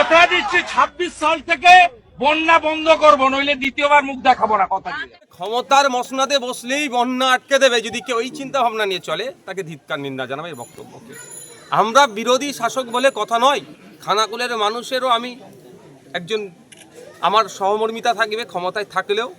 কথা দিচ্ছি ছাব্বিশ সাল থেকে বন্যা বন্ধ করব, নইলে দ্বিতীয়বার মুখ দেখাবো না কথা দিয়ে। ক্ষমতার মসনাদে বসলেই বন্যা আটকে দেবে, যদি কেউ ওই চিন্তা ভাবনা নিয়ে চলে, তাকে ধিৎকার নিন্দা জানাবে এই বক্তব্যকে আমরা বিরোধী শাসক বলে কথা নয়, খানাকুলের মানুষেরও আমি একজন, আমার সহমর্মিতা থাকবে, ক্ষমতায় থাকলেও,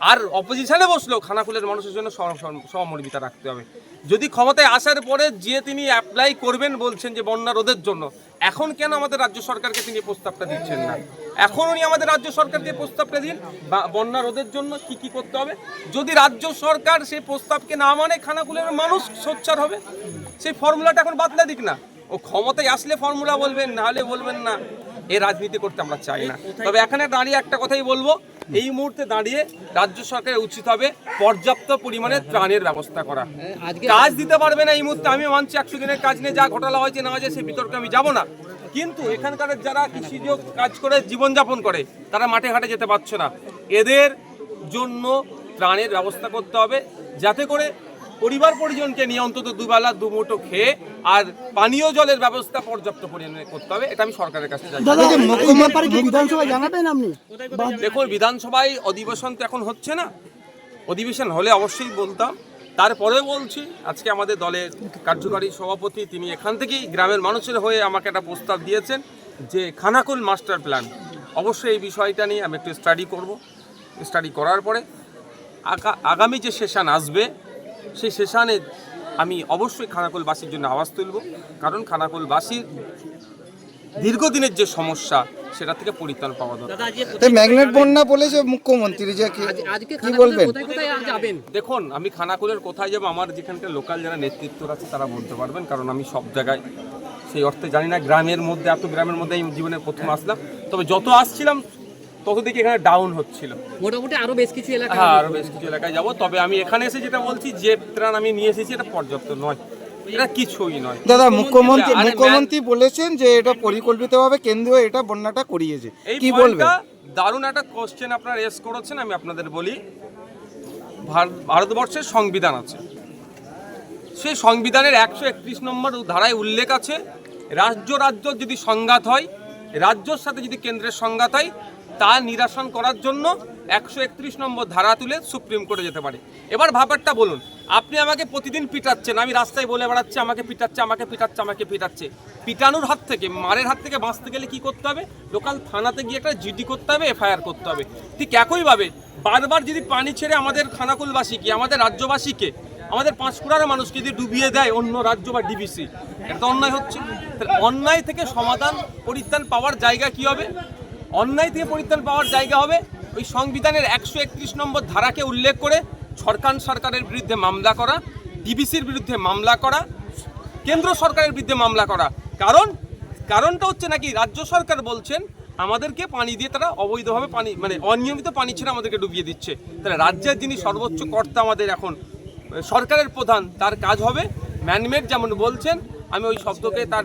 আর অপোজিশনে বসলেও খানাকুলের মানুষের জন্য সহ- সহ- সহমর্মিতা রাখতে হবে। যদি ক্ষমতায় আসার পরে যে তিনি অ্যাপ্লাই করবেন বলছেন যে বন্যা রোধের জন্য, এখন কেন আমাদের রাজ্য সরকারকে তিনি প্রস্তাবটা দিচ্ছেন না? এখন উনি আমাদের রাজ্য সরকারকে প্রস্তাবটা দিন, বা বন্যা রোধের জন্য কি কি করতে হবে? যদি রাজ্য সরকার সেই প্রস্তাবকে না মানে খানাকুলের মানুষ সোচ্চার হবে? সেই ফর্মুলাটা এখন বাতলা দিক না। ও ক্ষমতায় আসলে ফর্মুলা বলবেন, না হলে বলবেন না। এই রাজনীতি করতে আমরা চাই না। তবে এখানে দাঁড়িয়ে একটা কথাই বলব এই মুহূর্তে দাঁড়িয়ে রাজ্য সরকারের উচিত হবে পর্যাপ্ত পরিমাণে ত্রাণের ব্যবস্থা করা। কাজ দিতে পারবে না এই মুহূর্তে আমি মানছি একশো দিনের কাজ নিয়ে যা ঘটনা হয়েছে না হয়েছে সেই বিতর্কে আমি যাব না। কিন্তু এখানকার যারা কৃষিজ কাজ করে জীবনযাপন করে তারা মাঠে ঘাটে যেতে পারছে না। এদের জন্য ত্রাণের ব্যবস্থা করতে হবে যাতে করে পরিবার পরিজনকে নিয়ে অন্তত দুবেলা দুমুঠো খেয়ে আর পানীয় জলের ব্যবস্থা পর্যাপ্ত পরিমাণে করতে হবে এটা আমি সরকারের কাছে জানাবেন আপনি? দেখুন বিধানসভায় অধিবেশন তো এখন হচ্ছে না। অধিবেশন হলে অবশ্যই বলতাম। তারপরে বলছি আজকে আমাদের দলের কার্যকারী সভাপতি তিনি এখান থেকেই গ্রামের মানুষের হয়ে আমাকে একটা প্রস্তাব দিয়েছেন যে খানাকুল মাস্টার প্ল্যান। অবশ্যই এই বিষয়টা নিয়ে আমি একটু স্টাডি করব। স্টাডি করার পরে আগামী যে সেশন আসবে সেই সেশানে আমি অবশ্যই খানাকুলবাসীর জন্য আওয়াজ তুলব কারণ খানাকুলবাসীর দীর্ঘদিনের যে সমস্যা সেটা থেকে পরিত্রাণ পাওয়া দরকার। ম্যাগনেট বন্যা বলেছে মুখ্যমন্ত্রী যে কি বলবেন? কোথায় কোথায় যাবেন? দেখুন আমি খানাকুলের কোথায় যাব আমার যেখানকার লোকাল যারা নেতৃত্ব আছে তারা বলতে পারবেন কারণ আমি সব জায়গায় সেই অর্থে জানি না গ্রামের মধ্যে এত গ্রামের মধ্যে আমি জীবনে প্রথম আসলাম। তবে যত আসছিলাম তত দেখি এখানে ডাউন হচ্ছিল। মোটামুটি আরও বেশ কিছু এলাকা হ্যাঁ আরও বেশ কিছু এলাকায় যাব। তবে আমি এখানে এসে যেটা বলছি যে ত্রাণ আমি নিয়ে এসেছি এটা পর্যাপ্ত নয়। এটা কিছুই নয়। দাদা মুখ্যমন্ত্রী আরে মুখ্যমন্ত্রী বলেছেন যে এটা পরিকল্পিতভাবে কেন্দ্রীয় এটা বন্যাটা করিয়েছে। কি বলবেন? দারুণ একটা কোশ্চেন আপনারা এস করেছেন আমি আপনাদের বলি। ভার- ভারতবর্ষের সংবিধান আছে। সেই সংবিধানের একশো একত্রিশ নম্বর ধারায় উল্লেখ আছে রাজ্য রাজ্য যদি সংঘাত হয় রাজ্যর সাথে যদি কেন্দ্রের সংঘাত হয় তা নিরাসন করার জন্য একশো একত্রিশ নম্বর ধারা তুলে সুপ্রিম কোর্টে যেতে পারে। এবার ব্যাপারটা বলুন, আপনি আমাকে প্রতিদিন পিটাচ্ছেন, আমি রাস্তায় বলে বেড়াচ্ছি, আমাকে পিটাচ্ছে আমাকে পিটাচ্ছে আমাকে পিটাচ্ছে। পিটানোর হাত থেকে, মারের হাত থেকে বাঁচতে গেলে কি করতে হবে? লোকাল থানাতে গিয়ে একটা জিডি করতে হবে, এফআইআর করতে হবে। ঠিক একইভাবে বারবার যদি পানি ছেড়ে আমাদের খানাকুলবাসীকে, আমাদের রাজ্যবাসীকে, আমাদের পাঁশকুড়ার মানুষকে যদি ডুবিয়ে দেয় অন্য রাজ্য বা ডিবিসি, এটা অন্যায় হচ্ছে। অন্যায় থেকে সমাধান, পরিত্রাণ পাওয়ার জায়গা কি হবে? অন্যায় থেকে পরিত্রাণ পাওয়ার জায়গা হবে। ওই সংবিধানের একশো একত্রিশ নম্বর ধারাকে উল্লেখ করে সরকার সরকারের বিরুদ্ধে মামলা করা, ডিবিসির বিরুদ্ধে মামলা করা, কেন্দ্র সরকারের বিরুদ্ধে মামলা করা। কারণ, কারণটা হচ্ছে নাকি রাজ্য সরকার বলছেন, আমাদেরকে পানি দিয়ে তারা অবৈধভাবে পানি মানে অনিয়মিত পানি ছেড়ে আমাদেরকে ডুবিয়ে দিচ্ছে। তাহলে রাজ্যের যিনি সর্বোচ্চ কর্তা আমাদের এখন, সরকারের প্রধান, তার কাজ হবে ম্যানমেড যেমন বলছেন, আমি ওই শব্দকে তার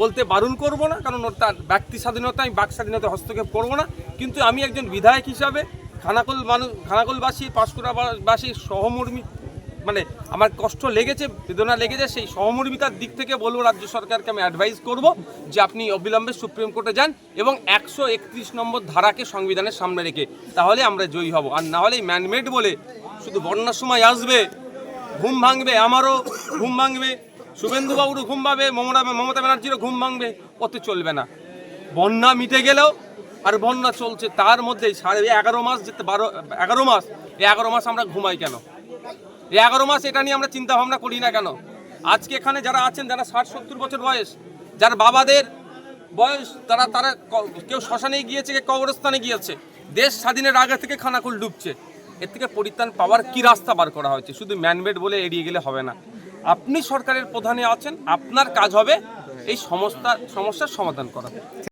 বলতে বারণ করব না, কারণ তার ব্যক্তি স্বাধীনতা, আমি বাক স্বাধীনতা হস্তক্ষেপ করব না। কিন্তু আমি একজন বিধায়ক হিসাবে খানাকুল মানুষ খানাকুলবাসী পাঁশকুড়াবাসীর সহমর্মী মানে আমার কষ্ট লেগেছে, বেদনা লেগেছে, সেই সহমর্মিতার দিক থেকে বলব, রাজ্য সরকারকে আমি অ্যাডভাইস করব যে আপনি অবিলম্বে সুপ্রিম কোর্টে যান এবং একশো একত্রিশ নম্বর ধারাকে সংবিধানের সামনে রেখে, তাহলে আমরা জয়ী হব। আর না হলে ম্যানমেড বলে শুধু বন্যার সময় আসবে, ঘুম ভাঙবে, আমারও ঘুম ভাঙবে। শুভেন্দুবাবুরও ঘুম ভাঙবে, মমতা মমতা ব্যানার্জিরও ঘুম ভাঙবে ওতে চলবে না। বন্যা মিটে গেলেও আর বন্যা চলছে, তার মধ্যে সাড়ে এগারো মাস যেতে বারো এগারো মাস, এই এগারো মাস আমরা ঘুমাই কেন? এই এগারো মাস এটা নিয়ে আমরা চিন্তা ভাবনা করি না কেন? আজকে এখানে যারা আছেন, যারা ষাট সত্তর বছর বয়স, যার বাবাদের বয়স, তারা তারা কেউ শ্মশানে গিয়েছে কেউ কবরস্থানে গিয়েছে, দেশ স্বাধীনের আগে থেকে খানাকুল ডুবছে। এর থেকে পরিত্রাণ পাওয়ার কি রাস্তা বার করা হয়েছে? শুধু ম্যানমেড বলে এড়িয়ে গেলে হবে না। আপনি সরকারের প্রধানে আছেন আপনার কাজ হবে এই সমস্যা সমস্যার সমাধান করা।